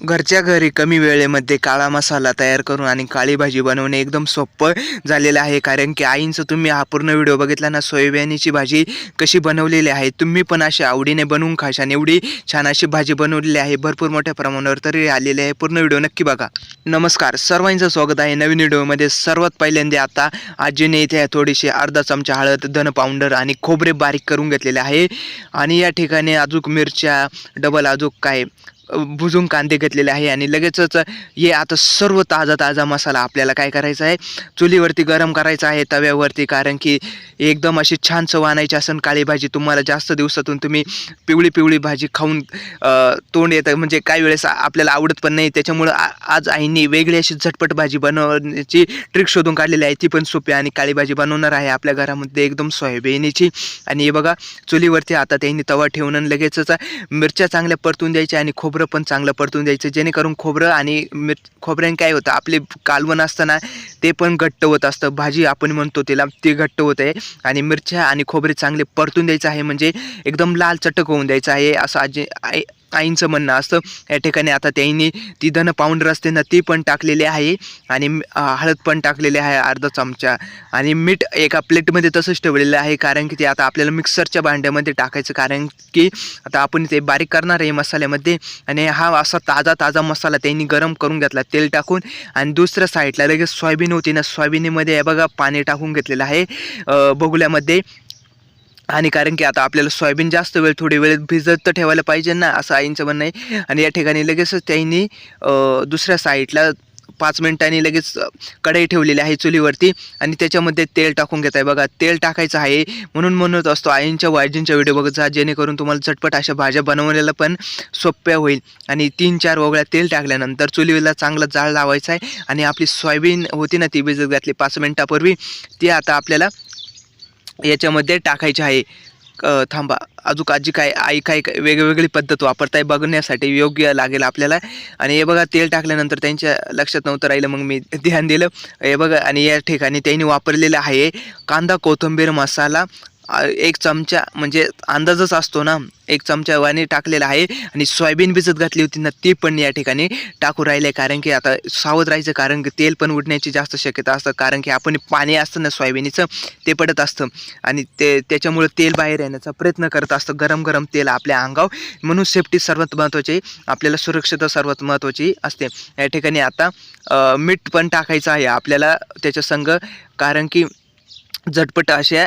घरच्या घरी कमी वेळेमध्ये काळा मसाला तयार करून आणि काळी भाजी बनवणे एकदम सोपं झालेलं आहे. कारण की आईंचं तुम्ही हा पूर्ण व्हिडिओ बघितला ना सोयाबीनची भाजी कशी बनवलेली आहे तुम्ही पण अशी आवडीने बनवून खाशान. एवढी छान अशी भाजी बनवलेली आहे भरपूर मोठ्या प्रमाणावर तरी आलेली आहे. पूर्ण व्हिडिओ नक्की बघा. नमस्कार सर्वांचं स्वागत आहे नवीन व्हिडिओमध्ये. सर्वात पहिल्यांदा आता आजीने इथे थोडीशी अर्धा चमचा हळद धन पावडर आणि खोबरे बारीक करून घेतलेले आहे. आणि या ठिकाणी अजूक मिरच्या डबल अजूक काय भुजून कांदे घेतलेले आहे आणि लगेचच हे आता सर्व ताजा ताजा मसाला आपल्याला काय करायचा आहे? चुलीवरती गरम करायचा आहे तव्यावरती कारण की एकदम अशी छान चव आणायची असेल काळी भाजी तुम्हाला जास्त दिवसातून तुम्ही पिवळी पिवळी भाजी खाऊन तोंड येतं. म्हणजे काही वेळेस आपल्याला आवडत पण नाही. त्याच्यामुळं आज आईने वेगळी अशी झटपट भाजी बनवण्याची ट्रिक शोधून काढलेली आहे. ती पण सोपी आणि काळी भाजी बनवणार आहे आपल्या घरामध्ये एकदम सोयाबीनची. आणि हे बघा चुलीवरती आता त्यांनी तवा ठेवून आणि लगेचच मिरच्या चांगल्या परतून द्यायच्या आणि खूप खोबरं पण चांगलं परतून द्यायचं जेणेकरून खोबरं आणि मिर खोबऱ्याने काय होतं आपले कालवण असताना ते पण घट्ट होत असतं. भाजी आपण म्हणतो त्याला ते घट्ट होत आहे. आणि मिरच्या आणि खोबरे चांगले परतून द्यायचं आहे म्हणजे एकदम लाल चटक होऊन द्यायचं आहे असं आजी काहींचं आईंचं म्हणणं असतं. या ठिकाणी आता त्यांनी ती धन पावडर असते ना ती पण टाकलेली आहे आणि हळद पण टाकलेली आहे अर्धा चमचा. आणि मीठ एका प्लेटमध्ये तसंच ठेवलेलं आहे कारण की ते आता आपल्याला मिक्सरच्या भांड्यामध्ये टाकायचं. कारण की आता आपण ते बारीक करणार आहे मसाल्यामध्ये आणि हा असा ताजा ताजा मसाला त्यांनी गरम करून घेतला. तेल टाकून आणि दुसऱ्या साईडला लगेच सोयाबीन होती ना सोयाबीनमध्ये बघा पाणी टाकून घेतलेलं आहे. बगुल्यामध्ये आणि कारण की आता आपल्याला सोयाबीन जास्त वेळ थोडी वेळ भिजत तर ठेवायला पाहिजे ना असं आईंचं म्हणणं आहे. आणि या ठिकाणी लगेचच त्यांनी दुसऱ्या साईडला पाच मिनिटांनी लगेच कढई ठेवलेली आहे चुलीवरती आणि त्याच्यामध्ये तेल टाकून घेत आहे. बघा तेल टाकायचं आहे म्हणून म्हणत असतो आईंच्या वाजींच्या व्हिडिओ बघत जा जेणेकरून तुम्हाला झटपट अशा भाज्या बनवलेल्या पण सोप्या होईल. आणि तीन चार वगळ्या तेल टाकल्यानंतर चुलीला चांगलं जाळ लावायचं आहे. आणि आपली सोयाबीन होती ना ती भिजत घातली पाच मिनिटापूर्वी ती आता आपल्याला याच्यामध्ये टाकायचे आहे. थांबा. अजून आजी काय आई काय काय वेगवेगळी पद्धत वापरताय बघण्यासाठी योग्य लागेल आपल्याला. आणि हे बघा तेल टाकल्यानंतर त्यांच्या लक्षात नव्हतं राहिलं मग मी ध्यान दिलं. हे बघा आणि या ठिकाणी त्यांनी वापरलेलं आहे कांदा कोथिंबीर मसाला एक चमचा म्हणजे अंदाजच असतो ना एक चमचा वाने टाकलेला आहे आणि सोयाबीन भिजत घातली होती ना ती पण या ठिकाणी टाकू राहिले. कारण की आता सावध राहायचं कारण की तेल पण उडण्याची जास्त शक्यता असतं. कारण की आपण पाणी असतं ना सोयाबीनीचं ते पडत असतं. आणि ते त्याच्यामुळे तेल बाहेर येण्याचा प्रयत्न करत असतं. गरम गरम तेल आपल्या अंगावर. म्हणून सेफ्टी सर्वात महत्त्वाची आपल्याला सुरक्षता सर्वात महत्त्वाची असते. या ठिकाणी आता मीठ पण टाकायचं आहे आपल्याला त्याच्या संग. कारण की झटपट अशा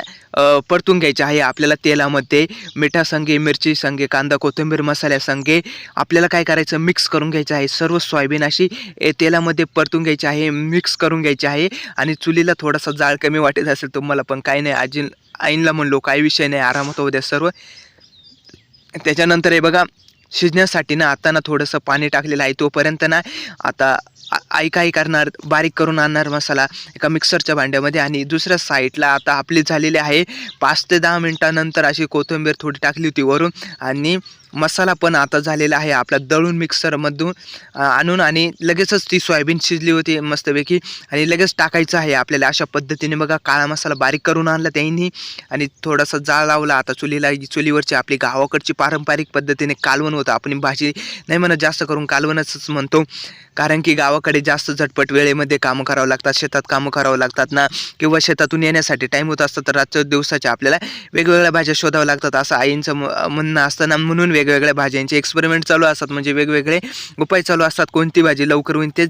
परतून घ्यायच्या आहे आपल्याला तेलामध्ये. मिठा संगे मिरची संगे कांदा कोथिंबीर मसाल्या संगे. आपल्याला काय करायचं? मिक्स करून घ्यायचं आहे. सर्व सोयाबीन अशी ए, तेलामध्ये परतून घ्यायची आहे. मिक्स करून घ्यायची आहे. आणि चुलीला थोडासा जाळ कमी वाटत असेल तुम्हाला पण काही नाही. आजी आईनला म्हणलो काही विषय नाही. आरामात होऊ द्या सर्व. त्याच्यानंतर हे बघा शिजण्यासाठी ना आता ना थोडंसं पाणी टाकलेलं आहे. तोपर्यंत ना आता ऐकाही करणार बारीक करून आणणार मसाला एका मिक्सरच्या भांड्यामध्ये आणि दुसऱ्या साईडला आता आपली झालेली आहे पाच ते दहा मिनटानंतर अशी कोथिंबीर थोडी टाकली होती वरून आणि मसाला पण आता झालेला आहे आपला दळून मिक्सरमधून आणून आणि लगेचच ती सोयाबीन शिजली होती मस्तपैकी आणि लगेच टाकायचं आहे आपल्याला अशा पद्धतीने. बघा काळा मसाला बारीक करून आणला त्यांनी आणि थोडासा जाळ लावला. आता चुलीला चुलीवरची आपली गावाकडची पारंपरिक पद्धतीने कालवण होतं. आपण भाजी नाही म्हणत जास्त करून कालवणच म्हणतो. कारण की गावा गावाकडे जास्त झटपट वेळेमध्ये कामं करावं लागतात शेतात कामं करावं लागतात ना किंवा शेतातून येण्यासाठी टाईम होत असतं तर रात्र दिवसाच्या आपल्याला वेगवेगळ्या भाज्या शोधाव्या लागतात असं आईंचं म- म्हणणं असतं ना म्हणून वेगवेगळ्या भाज्यांचे एक्सपेरिमेंट चालू असतात म्हणजे वेगवेगळे उपाय चालू असतात कोणती भाजी लवकर होईल ते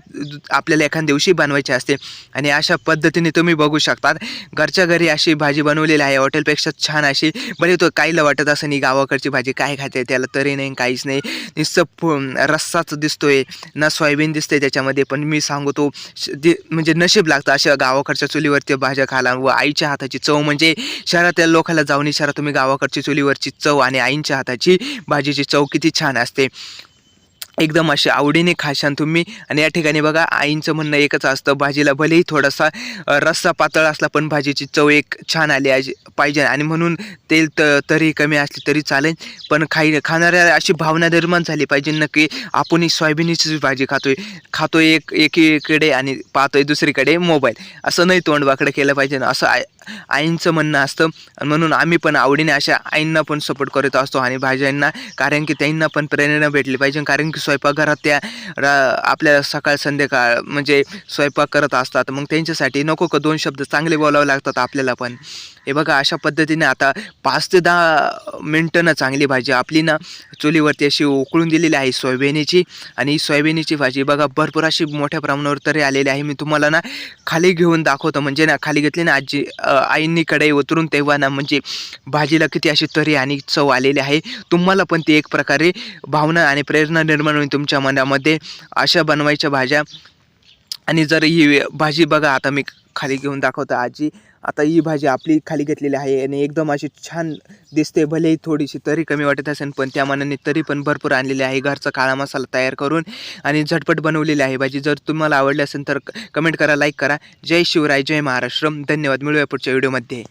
आपल्याला एखाद्या दिवशी बनवायची असते. आणि अशा पद्धतीने तुम्ही बघू शकतात घरच्या घरी अशी भाजी बनवलेली आहे हॉटेलपेक्षा छान अशी बरे तो काहीला वाटत असं नाही गावाकडची भाजी काय खाते त्याला तरी नाही काहीच नाही. नुसतं रस्साच दिसतोय ना सोयाबीन दिसते त्याच्यामध्ये पण मी सांगतो ते म्हणजे नशीब लागतं अशा गावाकडच्या चुलीवरती भाज्या खायला व आईच्या हाताची चव म्हणजे शहरातल्या लोकाला जाऊन इशारा तुम्ही गावाकडची चुलीवरची चव आणि आईंच्या हाताची भाजीची चव किती छान असते. एकदम अशी आवडीने खाशान तुम्ही. आणि या ठिकाणी बघा आईंचं म्हणणं एकच असतं भाजीला भलेही थोडासा रस्सा पातळ असला पण भाजीची चव एक छान आली पाहिजे. आणि म्हणून तेल त तरी कमी असली तरी चालेल. पण खाई खाणाऱ्या अशी भावना निर्माण झाली पाहिजे नक्की आपण ही सोयाबीनचीच भाजी खातोय. खातोय एक एकीकडे आणि पाहतोय दुसरीकडे मोबाईल. असं नाही तोंडवाकडं केलं पाहिजे असं आईंचं म्हणणं असतं. आणि म्हणून आम्ही पण आवडीने अशा आईंना पण सपोर्ट करत असतो आणि भाज्यांना. कारण की त्यांना पण प्रेरणा भेटली पाहिजे. कारण की स्वयंपाकघरात त्या आपल्याला सकाळ संध्याकाळ म्हणजे स्वयंपाक करत असतात. मग त्यांच्यासाठी नको का दोन शब्द चांगले बोलावे लागतात आपल्याला पण. हे बघा अशा पद्धतीने आता पाच ते दहा मिनटं ना चांगली भाजी आपली ना चुलीवरती अशी उकळून दिलेली आहे सोयाबीनची. आणि सोयाबीनची भाजी बघा भरपूर अशी मोठ्या प्रमाणावर तरी आलेली आहे. मी तुम्हाला ना खाली घेऊन दाखवतो. म्हणजे ना खाली घेतली ना आजी आईंनी कढई उतरून तेव्हा ना म्हणजे भाजीला किती अशी तरी आणि चव आलेली आहे. तुम्हाला पण ती एक प्रकारे भावना आणि प्रेरणा निर्माण होईल तुमच्या मनामध्ये. अशा बनवायच्या भाज्या. आणि जर ही भाजी बघा आता मी खाली घेऊन दाखवतो आजी. आता ही भाजी आपली खाली घेतलेली आहे आणि एकदम अशी छान दिसते भलेही थोडीशी तरी कमी वाटत असेल पण त्या मानाने तरी पण भरपूर आणलेली आहे. घरचा काळा मसाला तयार करून आणि झटपट बनवलेली आहे भाजी. जर तुम्हाला आवडली असेल तर कमेंट करा लाईक करा. जय शिवराय जय महाराष्ट्र धन्यवाद. मिळूया पुढच्या व्हिडिओमध्ये